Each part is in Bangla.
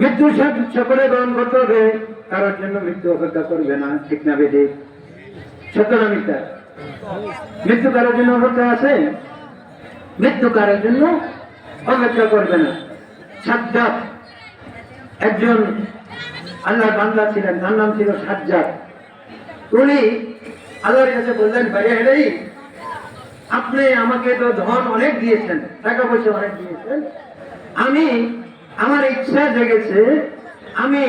মৃত্যু সকলে গ্রহণ করতে হবে। কারোর জন্য মৃত্যু অপেক্ষা করবে না, ঠিক না বেদে মৃত্যু কারোর জন্য অপেক্ষা আছে? মৃত্যু কারোর জন্য অপেক্ষা করবে না। সাজ্জাদ, একজন আল্লাহ বান্দা ছিলেন, তার নাম ছিল সাজ্জাদ। উনি আল্লাহর কাছে বললেন ভাই হেরেই আপনি আমাকে তো ধন অনেক দিয়েছেন, টাকা পয়সা অনেক দিয়েছেন। আমি, আমার ইচ্ছা জেগেছে, আমি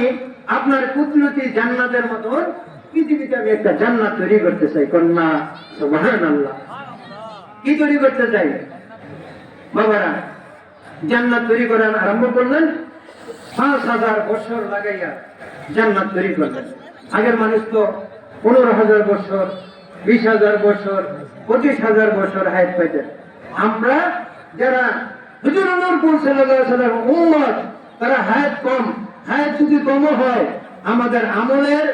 আপনার কুদরতি জান্নাতের মতন পৃথিবীতে আমি একটা জান্নাত তৈরি করতে চাই, কন্যা সুবহান আল্লাহ কি তৈরি করতে চাই? বাবারা, জান্নাত তৈরি করার আরম্ভ করলেন। পাঁচ হাজার বছর লাগাইয়া জান্নাত তৈরি করলেন। আগের মানুষ তো পনেরো হাজার বছর, বিশ হাজার বছর, পঁচিশ হাজার বছর হায়াত পাইতেন। আমরা যারা হুজুর নূরপুর সাল্লাম উম্মত, তারা হায়াত কম। হায়াত যদি কম হয়, আমাদের আমলের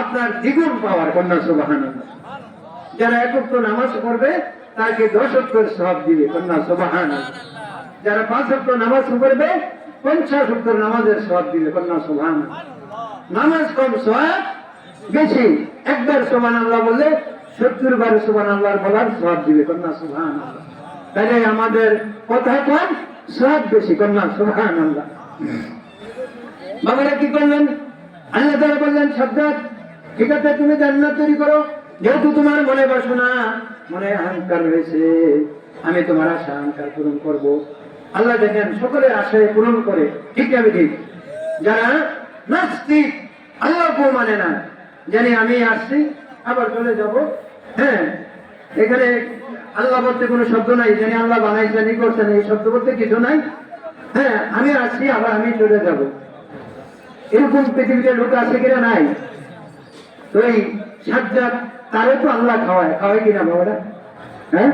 আপনার দ্বিগুণ পাওয়ার কন্যা সুবাহান যারা একক নামাজ পড়বে, তাকে দশ অক্ষর সব দিবে, কন্যা সুবাহান যারা পাঁচ অক্ষর নামাজ পড়বে, পঞ্চাশ অক্ষর নামাজের সব দিবে, কন্যা সুবাহান নামাজ কম সব বেশি। একবার সোমান আল্লাহ বললে সত্তর বার সোমান আল্লাহর বলার সব দিবে। কন্যা সুবহান তাহলে আমাদের কথা কম সব বেশি, কন্যা সুবহান আল্লাহ বাবারা কি করলেন? আল্লাহ তারা বললেন সাবধান ঠিক আছে, তুমি জান্নাত তৈরি করো। যেহেতু তোমার মনে বাসনা, মনে অহংকার রয়েছে, আমি তোমার আশা, অহংকার পূরণ করব। আল্লাহ দেখেন, সকলের আশায় পূরণ করে। ঠিক আমি ঠিক যারা নাস্তিক আল্লাহ মানে না। জানি আমি আসছি, আবার চলে যাব। হ্যাঁ এখানে আল্লাহ বলতে কোনো শব্দ নাই, জানি আল্লাহ বানাইছেন, ই করছেন, এই শব্দ বলতে কিছু নাই। হ্যাঁ আমি আসছি, আবার আমি চলে যাব। এরকম পৃথিবীতে লোক আছে কিনা নাই? তো এই সাজ্জাদ, তারে তো আল্লাহ খাওয়ায় খাওয়ায় কিনা বাবারা? হ্যাঁ?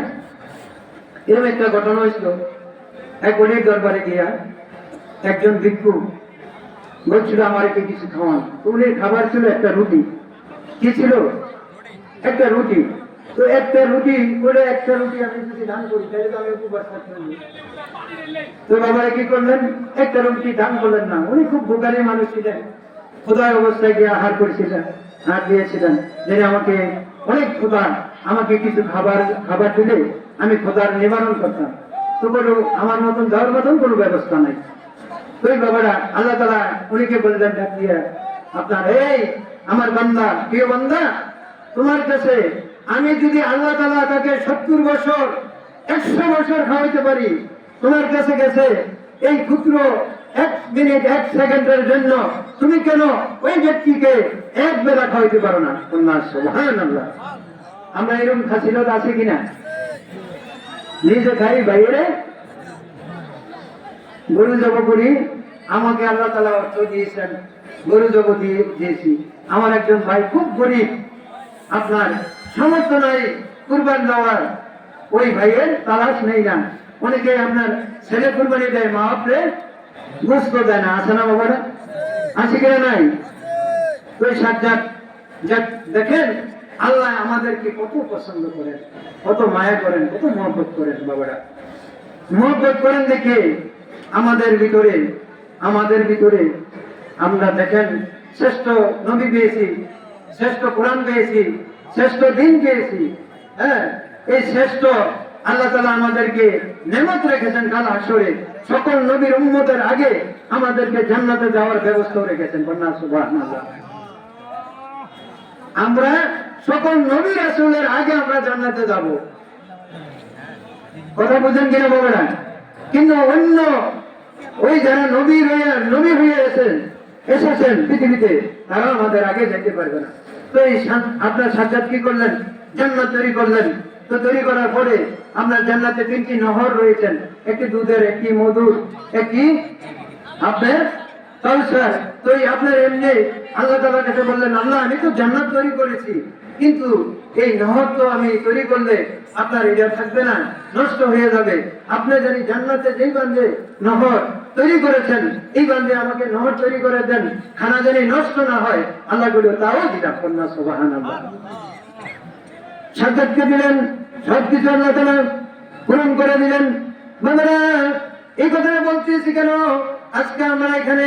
এরকম একটা ঘটনা হয়েছিল। এক অনেক দরবারে গিয়া একজন ভিক্ষু বলছিল, আমার একে কিছু খাওয়ান। উনি খাবার ছিল একটা রুটি। কি ছিল? একটা রুটি। তো একটা রুটি করে একটা রুটি আমি যদি দান করি, তাহলে তো আমি উপবাস তো বাবা কি করলেন? একটা রুটি দান করলেন না। উনি খুব বোকারি মানুষ ছিলেন। খোদার অবস্থায় গিয়ে আহার করেছিলেন হাত দিয়েছিলেন। যে আমাকে অনেক খোদা আমাকে কিছু খাবার খাবার দিলে আমি খোদার নিবারণ করতাম। তো বলো আমার মতন দেওয়ার মতন কোনো ব্যবস্থা নাই। তো বাবারা আল্লাহ তালা উনিকে বললেন, ডাক দিয়ে, আপনার এই আমার বান্দা, প্রিয় বান্দা, তোমার কাছে আমি যদি আল্লাহ তালা তাকে সত্তর বছর, একশো বছর খাওয়াইতে পারি, তোমার কাছে গেছে এই ক্ষুদ্র এক মিনিট, এক সেকেন্ডের জন্য, তুমি কেন ওই ব্যক্তিকে এক বেলা খাওয়াইতে পারো না? সুবহান আল্লাহ আমরা এরকম খাসিলত আছে কিনা? নিজে খাই বাইরে গরু জব করি, আমাকে আল্লাহ তালা অর্থ দিয়েছেন, গরু জব দিয়ে দিয়েছি। আমার একজন ভাই খুব গরিব। আপনার সামর্থ্য নাই কুরবান দেওয়ার। ওই ভাইয়ের তালাশ নেই না। অনেকে আপনার ছেলে কুরবানি দেয়, মা আপনি গোস্ত দেয় না। আছে না বাবারা? আছে কিনা নাই? এই সাজ্জাদ দেখেন, আল্লাহ আমাদেরকে কত পছন্দ করেন, কত মায়া করেন, কত মহব্বত করেন বাবারা। মহব্বত করেন দেখে আমাদের ভিতরে আমাদের ভিতরে আমরা দেখেন, শ্রেষ্ঠ নবী পেয়েছি, শ্রেষ্ঠ কোরআন পেয়েছি, শ্রেষ্ঠ দিন পেয়েছি হ্যাঁ? এই শ্রেষ্ঠ আল্লাহ তালা আমাদেরকে নেমত রেখেছেন কাল আসরে। সকল নবীর উম্মতের আগে আমাদেরকে জান্নাতে যাওয়ার ব্যবস্থা রেখেছেন সুবাহ আমরা সকল নবী রাসূলের আগে আমরা জান্নাতে যাব। কথা বুঝেন কিনা বাবারা কিন্তু অন্য ওই যারা নবী হয়ে নবী হয়ে এসেছেন এসেছেন পৃথিবীতে, তারা আমাদের আগে যেতে পারবে না। তো এই আপনার সাজ্জাদ কি করলেন? জান্নাত তৈরি করলেন। তো তৈরি করার পরে আপনার জান্নাতে তিনটি নহর রয়েছেন। একটি দুধের, একটি মধুর, একটি আপনার কাউসার তো এই আপনার এমনি আল্লাহ তালার কাছে বললেন, আল্লাহ, আমি তো জান্নাত তৈরি করেছি। কিন্তু এই নহর তো আমি তৈরি করলে আপনার এটা থাকবে না, নষ্ট হয়ে যাবে। আপনি জানি জান্নাতে যেই বান্ধে নহর তৈরি করেছেন। এই বান্ধে আমাকে নহর তৈরি করে দেন। খানা যেন নষ্ট না হয়, আল্লাহগুলো তাও দিলাম কন্যা সোবাহান সাজ্জাদকে দিলেন, সব কিছু আল্লাহ তালা পূরণ করে দিলেন। বাবারা এই কথাটা বলতেছি কেন? আজকে আমরা এখানে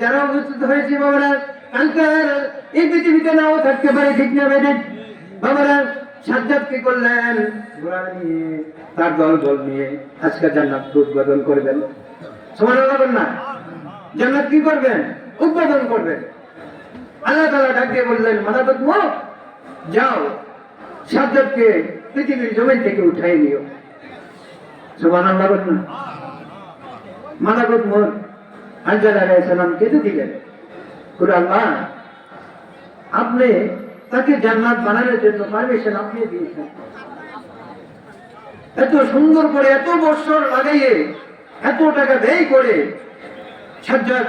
যারা উপস্থিত হয়েছি বাবারা কালকার এই পৃথিবীতে নাও থাকতে পারে, ঠিক না বেদে বাবারা সাজ্জাদ কি করলেন ঘোড়া নিয়ে, তার দল দল নিয়ে আজকে জান্নাত উদ্বোধন করবেন সমান বলবেন না। জান্নাত কি করবেন? উদ্বোধন করবেন। আল্লাহ তালা যাও। সাজ্জাদকে পৃথিবীর জমিন থেকে উঠাই নিও। আঞ্জাল আলাইসালাম কেটে দিলেন। আপনি তাকে জান্নাত বানানোর জন্য পারমিশন আপনি দিয়েছেন। এত সুন্দর করে এত বছর লাগাইয়ে এত টাকা ব্যয় করে সাজ্জাদ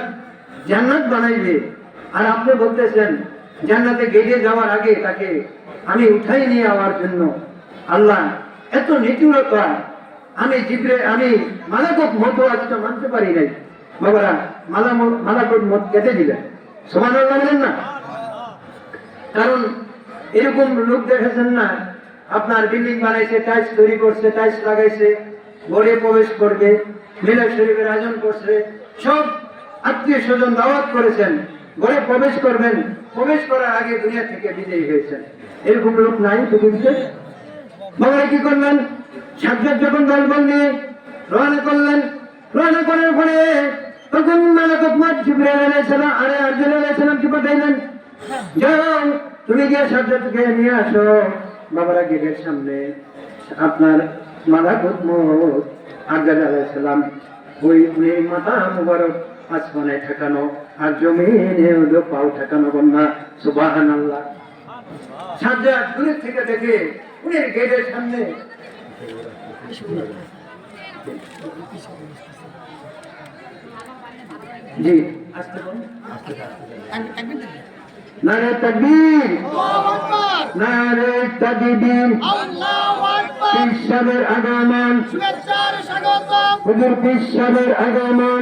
জান্নাত বানাইবে। আর আপনি বলতেছেন, জান্নাতে গেড়ে যাওয়ার আগে তাকে আমি উঠাই নিয়ে যাওয়ার জন্য। আল্লাহ, এত নিটুরতা আমি জিবরে আমি মালাকত মতো আজকে মানতে পারি নাই। বাবারা, মালা মালাকত মত কেটে দিলেন। সমান বলেন না? কারণ এরকম লোক দেখেছেন না? আপনার বিল্ডিং বানাইছে, টাইলস তৈরি করছে, টাইলস লাগাইছে। ঘরে প্রবেশ করবে মিলাদ শরীফের আয়োজন করছে, সব আত্মীয় স্বজন দাওয়াত করেছেন, ঘরে প্রবেশ করবেন, প্রবেশ করার আগে দুনিয়া থেকে বিজয়ী হয়েছেন। এরকম লোক নাই পৃথিবীতে। বাবারা কি করলেন? সাজ্জাদ যখন দলবল নিয়ে রওনা করলেন, রওনা করার পরে তখন মালাকত মাত জিবরাইল আলাইহিস সালাম, আরে আরজুল আলাইহিস সালাম কি পাঠাইলেন? যাও তুমি গিয়ে সাজ্জাদকে নিয়ে আসো, বাবারা গেটের সামনে। আপনার মালাকত মত আরজুল আলাইহিস সালাম। ওই উনি মাথা মুবারক আসমানে ঠেকানো আর জমিনে হলো পাও ঠেকানো কন্যা সুবহানাল্লাহ। সাজ্জাদ দূরের থেকে দেখে উনি গেটের সামনে। জি। আসতে নারে তকবীর নারে তকবীর। পিসাবের আগমন। হুজুর পিসাবের আগমন।